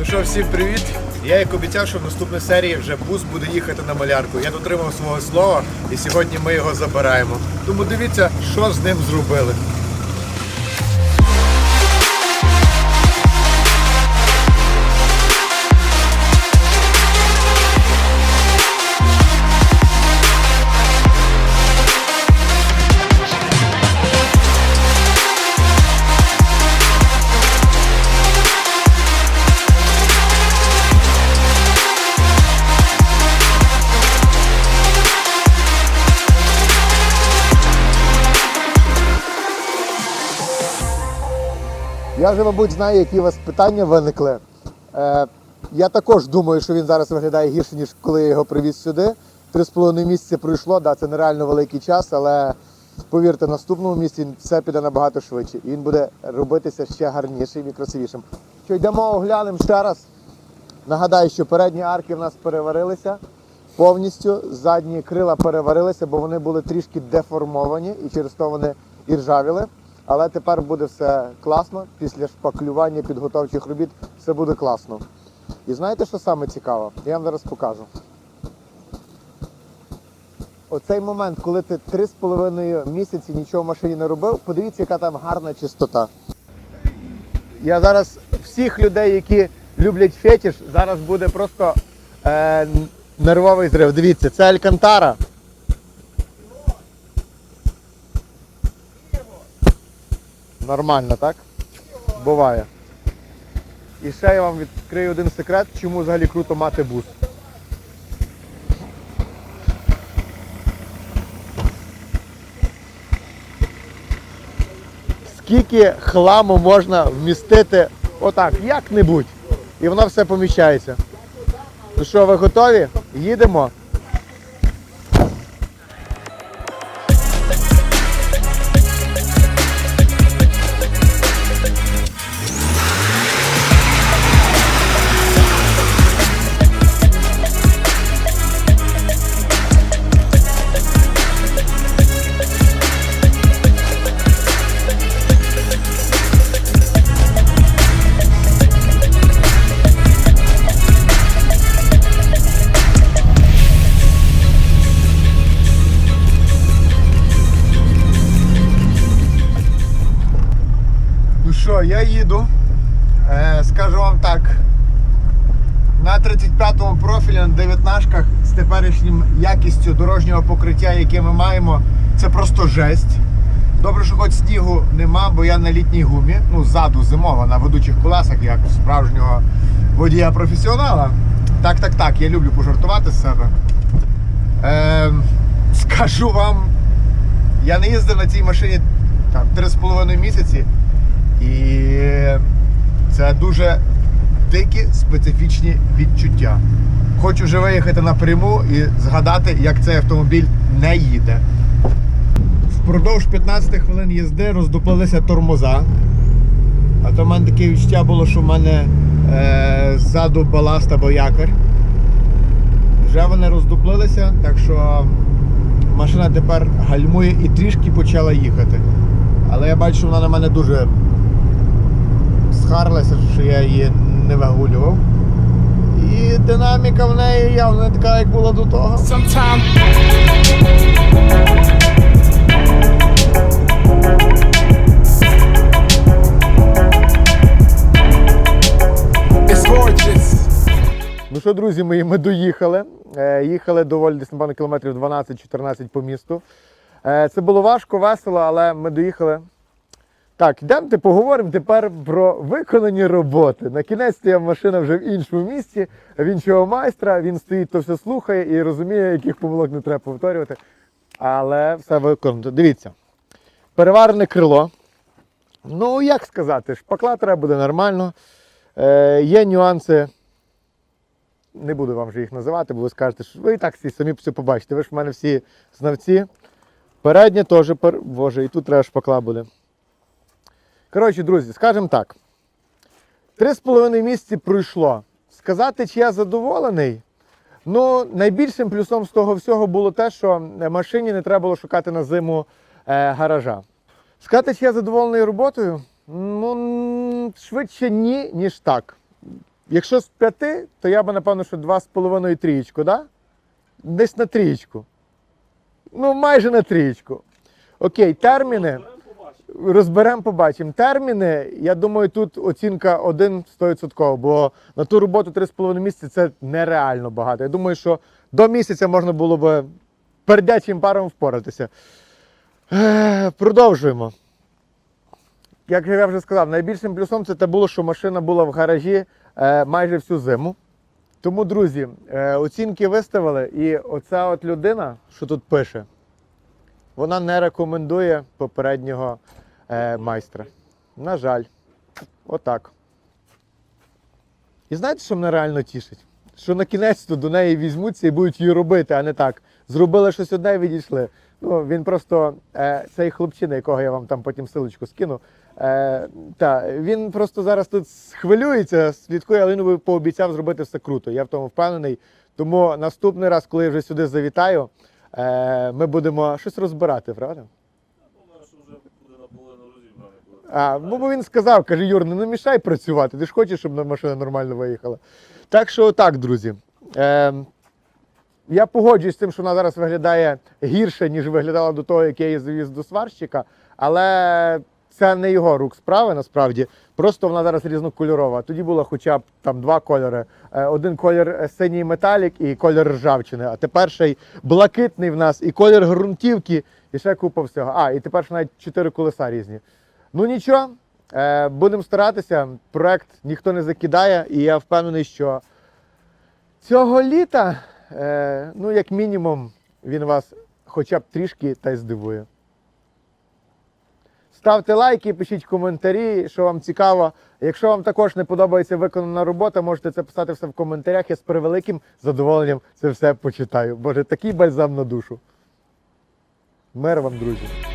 Ну що, всім привіт! Я як обіцяв, що в наступній серії вже бус буде їхати на малярку. Я дотримав свого слова і сьогодні ми його забираємо. Тому дивіться, що з ним зробили. Я вже, мабуть, знаю, які у вас питання виникли. Е, я також думаю, що він зараз виглядає гірше, ніж коли я його привіз сюди. Три з половиною місяці пройшло, да, це нереально великий час, але повірте, в наступному місці все піде набагато швидше. І він буде робитися ще гарнішим і красивішим. Що йдемо оглянемо ще раз. Нагадаю, що передні арки в нас переварилися повністю, задні крила переварилися, бо вони були трішки деформовані і через то вони і ржавіли. Але тепер буде все класно. Після шпаклювання підготовчих робіт все буде класно. І знаєте, що саме цікаво? Я вам зараз покажу. Оцей момент, коли ти три з половиною місяці нічого в машині не робив, подивіться, яка там гарна чистота. Я зараз всіх людей, які люблять фетиш, зараз буде просто е, нервовий зрив. Дивіться, це Алькантара. Нормально, так? Буває. І ще я вам відкрию один секрет, чому взагалі круто мати бус. Скільки хламу можна вмістити отак, як-небудь. І воно все поміщається. Ну що, ви готові? Їдемо. Що, я їду. Е, скажу вам так. На 35-му профілі на 19-ках з теперішнім якістю дорожнього покриття, яке ми маємо, це просто жесть. Добре, що хоч снігу нема, бо я на літній гумі, ну ззаду зимова, на ведучих колесах, як справжнього водія професіонала. Так, так, так, я люблю пожартувати з себе. Е, скажу вам, я не їздив на цій машині там 3,5 місяці. І це дуже дикі специфічні відчуття. Хочу вже виїхати напряму і згадати, як цей автомобіль не їде. Впродовж 15 хвилин їзди роздуплилися тормоза. А то в мене таке відчуття було, що в мене е, ззаду баласт або якорь. Вже вони роздуплилися, так що машина тепер гальмує і трішки почала їхати. Але я бачу, що вона на мене дуже схарилася, що я її не вигулював. І динаміка в неї явно не така, як була до того. Sometimes it's gorgeous. Ну що, друзі мої, ми доїхали. Е, їхали доволі десь, напевно, кілометрів 12-14 по місту. Е, це було важко, весело, але ми доїхали. Так, йдемте поговоримо тепер про виконані роботи. На кінець я машина вже в іншому місці, в іншого майстра. Він стоїть, то все слухає і розуміє, яких помилок не треба повторювати. Але все виконано. Дивіться. Переварене крило. Ну, як сказати, шпакла треба буде нормально. Е, є нюанси. Не буду вам вже їх називати, бо ви скажете, що ви і так всі самі все побачите. Ви ж в мене всі знавці. Переднє теж, боже, і тут треба шпакла буде. Коротше, друзі, скажімо так. Три з половиною місяці пройшло. Сказати, чи я задоволений. Ну, найбільшим плюсом з того всього було те, що машині не треба було шукати на зиму е, гаража. Сказати, чи я задоволений роботою? Ну, швидше ні, ніж так. якщо з п'яти, то я би, напевно, що два з половиною трієчку, да? Десь на трієчку. Ну, майже на трієчку. Окей, терміни. Розберемо, побачимо. Терміни, я думаю, тут оцінка 1 100%, бо на ту роботу 3,5 місяці це нереально багато. Я думаю, що до місяця можна було б пердячим паром впоратися. Продовжуємо. Як я вже сказав, найбільшим плюсом це те було, що машина була в гаражі е, майже всю зиму. Тому, друзі, е, оцінки виставили, і оця от людина, що тут пише, вона не рекомендує попереднього е, майстра. На жаль, отак. І знаєте, що мене реально тішить? Що на кінець до неї візьмуться і будуть її робити, а не так. Зробили щось одне і відійшли. Ну, він просто, е, цей хлопчина, якого я вам там потім силочку скину. Е, та, він просто зараз тут хвилюється, слідкує, але він пообіцяв зробити все круто. Я в тому впевнений. Тому наступний раз, коли я вже сюди завітаю, е, ми будемо щось розбирати, правда? А, ну, бо він сказав, каже, Юр, ну, не мішай працювати, ти ж хочеш, щоб машина нормально виїхала. Так що так, друзі. Е, я погоджуюсь з тим, що вона зараз виглядає гірше, ніж виглядала до того, як я її завіз до сварщика, але це не його рук справи насправді. Просто вона зараз різнокольорова. Тоді було хоча б там два кольори. Е, Один колір синій металік і колір ржавчини, а тепер ще й блакитний в нас, і колір ґрунтівки, і ще купа всього. А, і тепер ще навіть чотири колеса різні. Ну нічого, е, будемо старатися. Проект ніхто не закидає, і я впевнений, що цього літа, е, ну, як мінімум, він вас хоча б трішки та й здивує. Ставте лайки, пишіть коментарі, що вам цікаво. Якщо вам також не подобається виконана робота, можете це писати все в коментарях. Я з превеликим задоволенням це все почитаю. Боже, такий бальзам на душу. Мир вам, друзі.